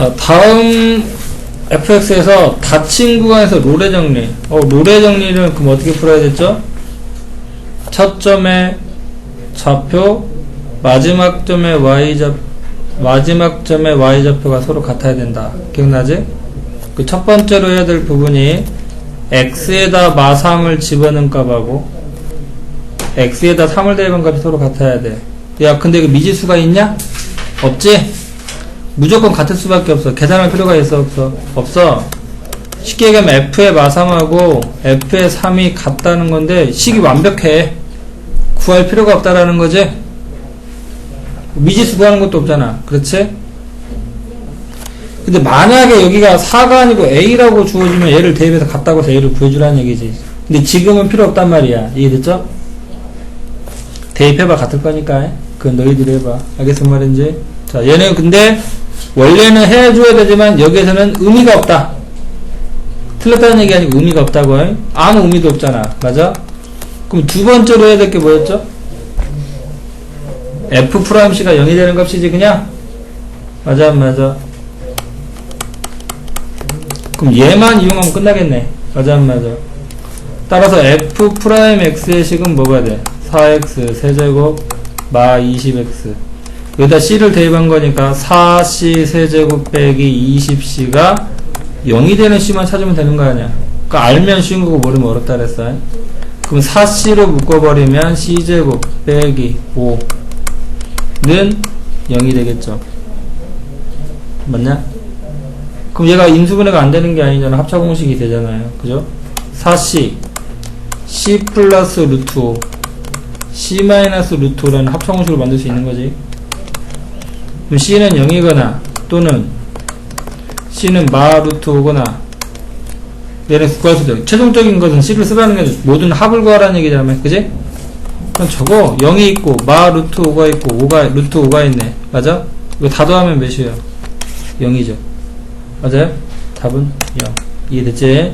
자, 다음 fx에서 닫힌 구간에서 롤의 정리. 어, 롤의 정리를 그럼 어떻게 풀어야 됐죠? 첫 점의 좌표, 마지막 점의 y좌, 마지막 점의 y좌표가 서로 같아야 된다. 기억나지? 그 첫 번째로 해야 될 부분이 x에다 마3을 집어넣은 값하고 x에다 3을 대입한 값이 서로 같아야 돼. 야, 근데 그 미지수가 있냐? 없지? 무조건 같을 수밖에 없어. 계산할 필요가 있어, 없어? 없어. 쉽게 얘기하면 f의 마3하고 f의 3이 같다는 건데 식이 완벽해. 구할 필요가 없다라는 거지? 미지수 구하는 것도 없잖아. 그렇지? 근데 만약에 여기가 4가 아니고 A라고 주어지면 얘를 대입해서 같다고 해서 A를 구해주라는 얘기지. 근데 지금은 필요 없단 말이야. 이해됐죠? 대입해봐 같을 거니까. 그건 너희들이 해봐. 알겠어 말인지? 자, 얘는 근데 원래는 해줘야 되지만 여기에서는 의미가 없다. 틀렸다는 얘기 아니고 의미가 없다고. 해. 아무 의미도 없잖아. 맞아? 그럼 두 번째로 해야 될 게 뭐였죠? f 프라임 c가 0이 되는 값이지 그냥? 맞아 안 맞아? 그럼 얘만 이용하면 끝나겠네. 맞아 안 맞아? 따라서 f 프라임 x의 식은 뭐가 돼? 4x 세제곱 마 20x 여기다 c를 대입한 거니까 4c 세제곱 빼기 20c가 0이 되는 c만 찾으면 되는 거 아니야? 그러니까 알면 쉬운 거고 모르면 어렵다 그랬어. 그럼 4c로 묶어버리면 c제곱 빼기 5는 0이 되겠죠. 맞냐? 그럼 얘가 인수분해가 안 되는 게 아니잖아. 합차 공식이 되잖아요. 그죠? 4c c 플러스 루트 5 c 마이너스 루트 5라는 합차 공식을 만들 수 있는 거지. 그럼 c는 0이거나 또는 c는 마 루트 5거나 얘는 구할 수도 있고 최종적인 것은 c를 쓰라는 게 모든 합을 구하라는 얘기잖아요. 그지? 그럼 저거 0이 있고 마 루트 5가 있고 5가 루트 5가 있네. 맞아? 이거 다 더하면 몇이에요? 0이죠. 맞아요? 답은 0. 이해됐지?